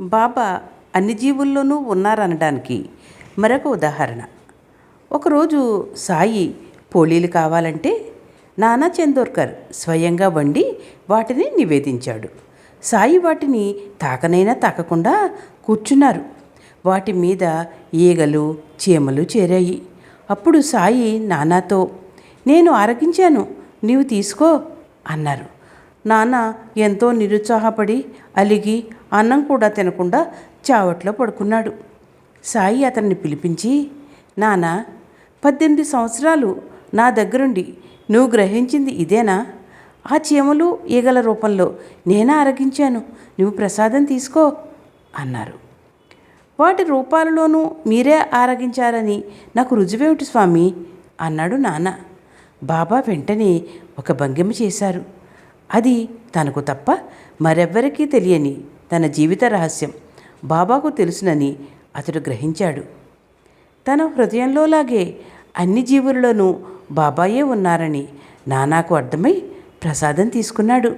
బాబా అన్ని జీవుల్లోనూ ఉన్నారనడానికి మరొక ఉదాహరణ. ఒకరోజు సాయి పోళీలు కావాలంటే నానా చందోర్కర్ స్వయంగా వండి వాటిని నివేదించాడు. సాయి వాటిని తాకనైనా తాకకుండా కూర్చున్నారు. వాటి మీద ఈగలు చీమలు చేరాయి. అప్పుడు సాయి నానాతో నేను ఆరగించాను నీవు తీసుకో అన్నారు. నాన్న ఎంతో నిరుత్సాహపడి అలిగి అన్నం కూడా తినకుండా చావట్లో పడుకున్నాడు. సాయి అతన్ని పిలిపించి నాన్న పద్దెనిమిది సంవత్సరాలు నా దగ్గరుండి నువ్వు గ్రహించింది ఇదేనా? ఆ చీమలు ఈగల రూపంలో నేనా అరగించాను. నువ్వు ప్రసాదం తీసుకో అన్నారు. వాటి రూపాలలోనూ మీరే ఆరగించారని నాకు రుజువేమిటి స్వామి అన్నాడు నాన్న బాబా వెంటనే ఒక భంగిమ చేశారు. అది తనకు తప్ప మరెవ్వరికీ తెలియని తన జీవిత రహస్యం బాబాకు తెలుసునని అతడు గ్రహించాడు. తన హృదయంలోలాగే అన్ని జీవులలోనూ బాబాయే ఉన్నారని నానాకు అర్థమై ప్రసాదం తీసుకున్నాడు.